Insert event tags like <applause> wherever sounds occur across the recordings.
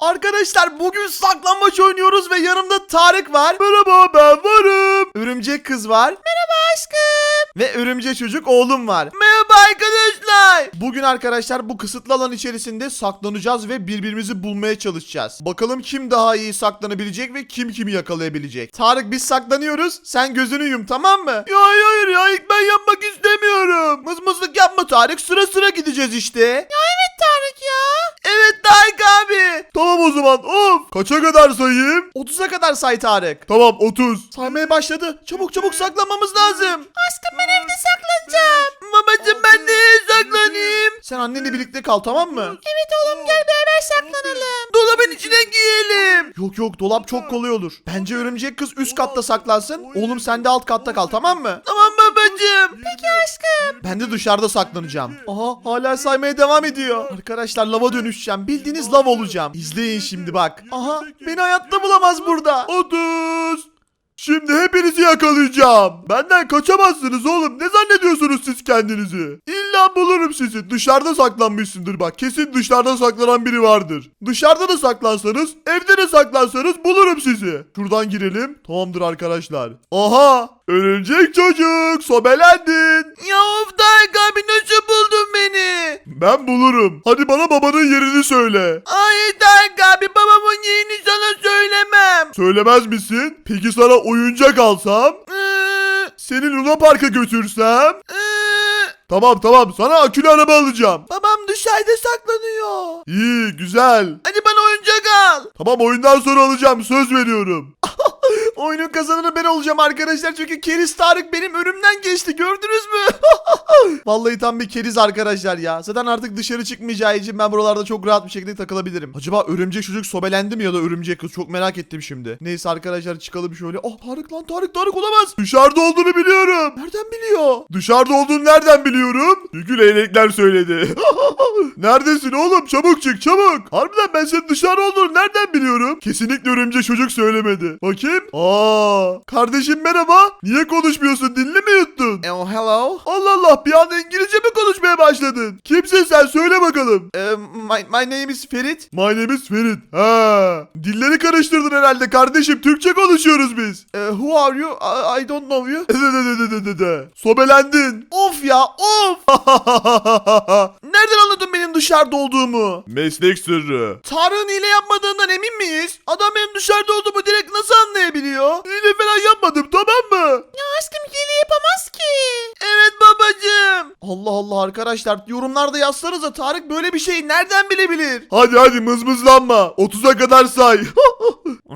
Arkadaşlar bugün saklambaç oynuyoruz ve yanımda Tarık var. Merhaba ben varım. Örümcek kız var. Merhaba aşkım. Ve örümcek çocuk oğlum var. Merhaba arkadaşlar. Bugün arkadaşlar bu kısıtlı alan içerisinde saklanacağız ve birbirimizi bulmaya çalışacağız. Bakalım kim daha iyi saklanabilecek ve kim kimi yakalayabilecek. Tarık biz saklanıyoruz. Sen gözünü yum tamam mı? Ya hayır hayır ya ilk ben yapmak istemiyorum. Mızmızlık yapma Tarık sıra sıra gideceğiz işte. Ya evet Tarık ya. Evet Tarık abi. Tamam o zaman of. Kaça kadar sayayım? 30'a kadar say Tarık. Tamam 30. Saymaya başladı. Çabuk çabuk saklanmamız lazım. Aşkım ben evde saklanacağım. Babacım ben neye saklanayım? Sen annenle birlikte kal tamam mı? Evet oğlum gel beraber saklanalım. Dolabın içine giyelim. Yok yok dolap çok kolay olur. Bence örümcek kız üst katta saklansın. Oğlum sen de alt katta kal tamam mı? Tamam babacım. Peki aşkım. Ben de dışarıda saklanacağım. Aha hala saymaya devam ediyor. Arkadaşlar lava dönüşeceğim. Bildiğiniz lav olacağım. İzleyin şimdi bak. Aha beni hayatta bulamaz burada. 30. Şimdi hepinizi yakalayacağım. Benden kaçamazsınız oğlum. Ne zannediyorsunuz siz kendinizi? İlla bulurum sizi. Dışarıda saklanmışsındır bak. Kesin dışarıda saklanan biri vardır. Dışarıda da saklansanız, evde de saklansanız bulurum sizi. Şuradan girelim. Tamamdır arkadaşlar. Aha! Örümcek çocuk, sobelendin. Ya of Dark abi nasıl buldun beni? Ben bulurum. Hadi bana babanın yerini söyle. Hayır Dark abi babamın yerini sana söylemem. Söylemez misin? Peki sana oyuncak alsam? Seni Luna Park'a götürsem? Tamam tamam sana akülü araba alacağım. Babam dışarıda saklanıyor. İyi güzel. Hadi bana oyuncak al. Tamam oyundan sonra alacağım söz veriyorum. Oyunun kazananı ben olacağım arkadaşlar çünkü keriz Tarık benim önümden geçti gördünüz mü? <laughs> Vallahi tam bir keriz arkadaşlar ya. Zaten artık dışarı çıkmayacağı için ben buralarda çok rahat bir şekilde takılabilirim. Acaba örümcek çocuk sobelendi mi ya da örümcek kız çok merak ettim şimdi. Neyse arkadaşlar çıkalım şöyle. Oh Tarık lan Tarık Tarık olamaz. Dışarıda olduğunu biliyorum. Nereden biliyor? Dışarıda olduğunu nereden biliyorum? Çünkü leylekler söyledi. <laughs> Neredesin oğlum? Çabuk çık çabuk. Harbiden ben senin dışarı olduğunu nereden biliyorum? Kesinlikle örümcek çocuk söylemedi. Bakayım. Aa, kardeşim merhaba. Niye konuşmuyorsun? Dilini mi yuttun? Oh, hello. Allah Allah bir anda İngilizce mi konuşmaya başladın? Kimsin sen? Söyle bakalım. my, my name is Ferit. My name is Ferit. Ha. Dilleri karıştırdın herhalde kardeşim. Türkçe konuşuyoruz biz. who are you? I, I don't know you. <laughs> Sobelendin. Of ya of. <laughs> Nereden anladın benim dışarıda olduğumu? Meslek sırrı. Tarık'ın hile yapmadığından emin miyiz? Adam benim dışarıda olduğumu direkt nasıl anlayabiliyor? Hile falan yapmadım tamam mı? Ya aşkım hile yapamaz ki. Evet babacığım. Allah Allah arkadaşlar yorumlarda yazsanıza Tarık böyle bir şey nereden bilebilir? Hadi hadi mızmızlanma. 30'a kadar say. <laughs>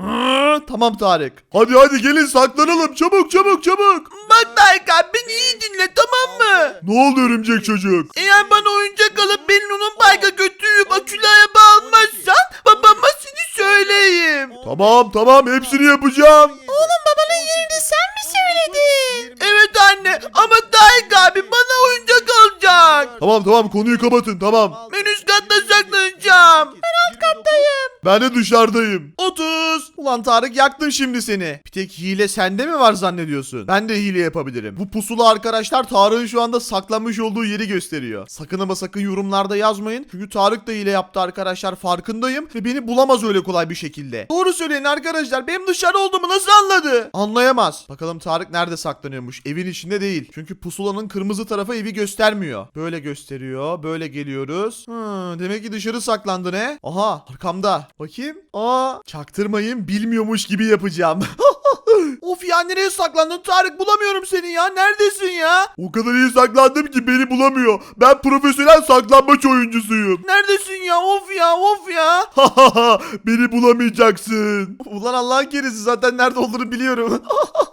tamam Tarık. Hadi hadi gelin saklanalım çabuk çabuk çabuk. Bak Tarık abi beni iyi dinle tamam mı? Ne oldu örümcek çocuk? Eğer bana oyuncak alıp beni onun parka götürüp akülü araba almazsan babama seni söyleyeyim. Tamam tamam hepsini yapacağım. Oğlum babanın yerini sen mi söyledin? Evet anne ama Tarık abi bana oyuncak alacak. Tamam tamam konuyu kapatın tamam. Ben üst katta saklanacağım. Ben alt kattayım. Ben de dışarıdayım. 30. Ulan Tarık yaktım şimdi seni. Bir tek hile sende mi var zannediyorsun? Ben de hile yapabilirim. Bu pusula arkadaşlar Tarık'ın şu anda saklanmış olduğu yeri gösteriyor. Sakın ama sakın yorumlarda yazmayın. Çünkü Tarık da hile yaptı arkadaşlar farkındayım. Ve beni bulamaz öyle kolay bir şekilde. Doğru söyleyin arkadaşlar. Benim dışarı olduğumu nasıl anladı? Anlayamaz. Bakalım Tarık nerede saklanıyormuş? Evin içinde değil. Çünkü pusulanın kırmızı tarafı evi göstermiyor. Böyle gösteriyor. Böyle geliyoruz. Hmm, demek ki dışarı saklandı ne? Aha arkamda. Bakayım. Aa çaktırmayın bilmiyormuş gibi yapacağım. <laughs> of ya nereye saklandın Tarık bulamıyorum seni ya neredesin ya? O kadar iyi saklandım ki beni bulamıyor. Ben profesyonel saklanmaç oyuncusuyum. Neredesin ya of ya of ya. <laughs> beni bulamayacaksın. Ulan Allah'ın kerisi zaten nerede olduğunu biliyorum. <laughs>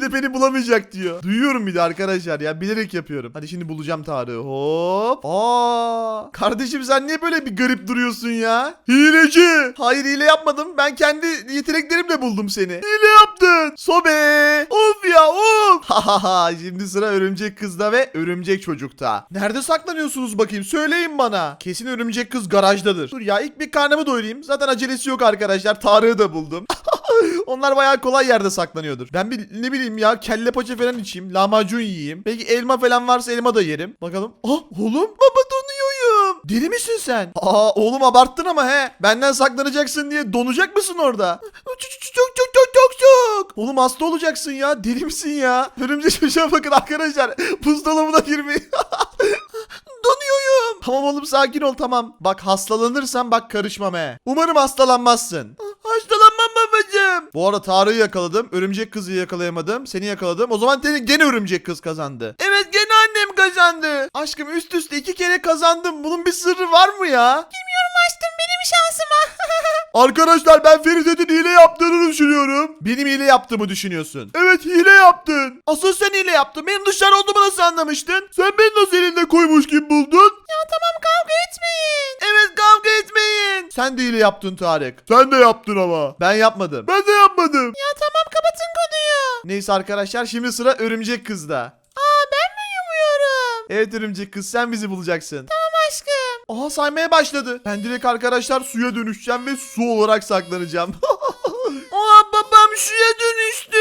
de beni bulamayacak diyor. Duyuyorum bir de arkadaşlar ya bilerek yapıyorum. Hadi şimdi bulacağım Tarık'ı. Hop. Aa! Kardeşim sen niye böyle bir garip duruyorsun ya? Hileci. Hayır hile yapmadım. Ben kendi yeteneklerimle buldum seni. Hile yaptın. Sobe. Of ya of. <laughs> Hahaha şimdi sıra örümcek kızda ve örümcek çocukta. Nerede saklanıyorsunuz bakayım söyleyin bana. Kesin örümcek kız garajdadır. Dur ya ilk bir karnımı doyurayım. Zaten acelesi yok arkadaşlar. Tarık'ı da buldum. <laughs> Onlar bayağı kolay yerde saklanıyordur. Ben bir ne bileyim ya kelle paça falan içeyim. Lahmacun yiyeyim. Belki elma falan varsa elma da yerim. Bakalım. Ah oğlum baba donuyorum. Deli misin sen? Aa oğlum abarttın ama he. Benden saklanacaksın diye donacak mısın orada? Çok çok çok Oğlum hasta olacaksın ya. Deli misin ya? Örümcek çocuğa bakın arkadaşlar. <laughs> Buzdolabına girmeyin. <laughs> Donuyorum. Tamam oğlum sakin ol tamam. Bak hastalanırsan bak karışmam he. Umarım hastalanmazsın. Hastalanmam babacığım. Bu arada Tarık'ı yakaladım. Örümcek kızı yakalayamadım. Seni yakaladım. O zaman seni gene örümcek kız kazandı. Evet gene annem kazandı. Aşkım üst üste iki kere kazandım. Bunun bir sırrı var mı ya? Bilmiyorum aşkım benim şansıma. Arkadaşlar ben Feride'nin hile yaptığını düşünüyorum. Benim hile yaptığımı düşünüyorsun. Evet hile yaptın. Asıl sen hile yaptın. Benim dışarı olduğumu nasıl anlamıştın? Sen beni nasıl elinde koymuş gibi buldun? ya tamam kavga etmeyin. Evet kavga etmeyin. Sen de hile yaptın Tarık. Sen de yaptın ama. Ben yapmadım. Ben de yapmadım. Ya tamam kapatın konuyu. Neyse arkadaşlar şimdi sıra örümcek kızda. Aa ben mi uyumuyorum? Evet örümcek kız sen bizi bulacaksın. Tamam. Aha saymaya başladı. Ben direkt arkadaşlar suya dönüşeceğim ve su olarak saklanacağım. <laughs> Aa babam suya dönüştü.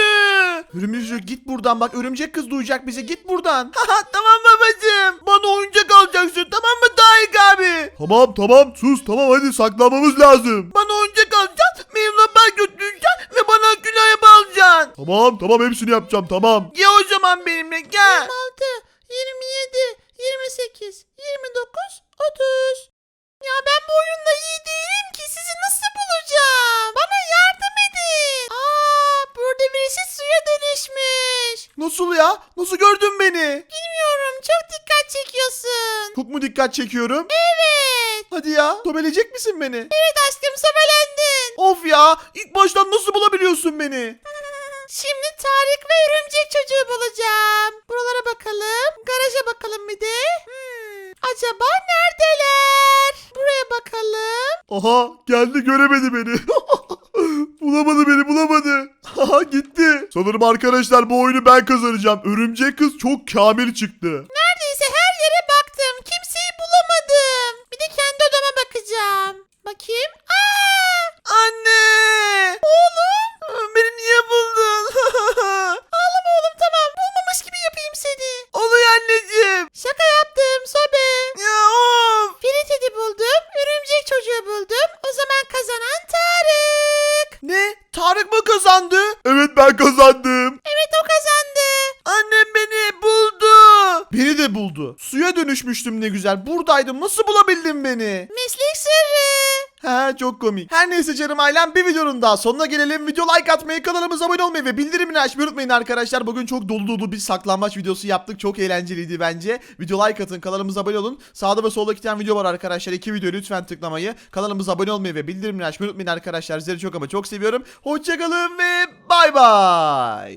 Örümcek çocuk, git buradan bak örümcek kız duyacak bizi git buradan. <laughs> tamam babacığım. Bana oyuncak alacaksın tamam mı Tayyip abi? Tamam tamam sus tamam hadi saklanmamız lazım. Bana oyuncak alacaksın benimle ben götüreceksin ve bana araba alacaksın. Tamam tamam hepsini yapacağım tamam. Ya o zaman benimle gel. 26, 27, 28, 29, 30. Ya ben bu oyunda iyi değilim ki sizi nasıl bulacağım? Bana yardım edin. Aa burada birisi suya dönüşmüş. Nasıl ya? Nasıl gördün beni? Bilmiyorum çok dikkat çekiyorsun. Çok mu dikkat çekiyorum? Evet. Hadi ya. Tobelecek misin beni? Evet aşkım sobelendin. Of ya. İlk baştan nasıl bulabiliyorsun beni? <laughs> Şimdi Tarık ve örümcek çocuğu bulacağım. Buralara bakalım. Garaja bakalım bir de. Hmm, acaba neredeler? Buraya bakalım. Aha geldi göremedi beni. <laughs> bulamadı beni bulamadı. Aha <laughs> gitti. Sanırım arkadaşlar bu oyunu ben kazanacağım. Örümcek kız çok kamil çıktı. Neredeyse de buldu. Suya dönüşmüştüm ne güzel. Buradaydım. Nasıl bulabildin beni? Meslek sırrı. He çok komik. Her neyse canım ailem bir videonun daha sonuna gelelim. Video like atmayı, kanalımıza abone olmayı ve bildirimini açmayı unutmayın arkadaşlar. Bugün çok dolu dolu bir saklanmaç videosu yaptık. Çok eğlenceliydi bence. Video like atın, kanalımıza abone olun. Sağda ve solda iki tane video var arkadaşlar. İki videoyu lütfen tıklamayı, kanalımıza abone olmayı ve bildirimini açmayı unutmayın arkadaşlar. Sizleri çok ama çok seviyorum. Hoşçakalın ve bay bay.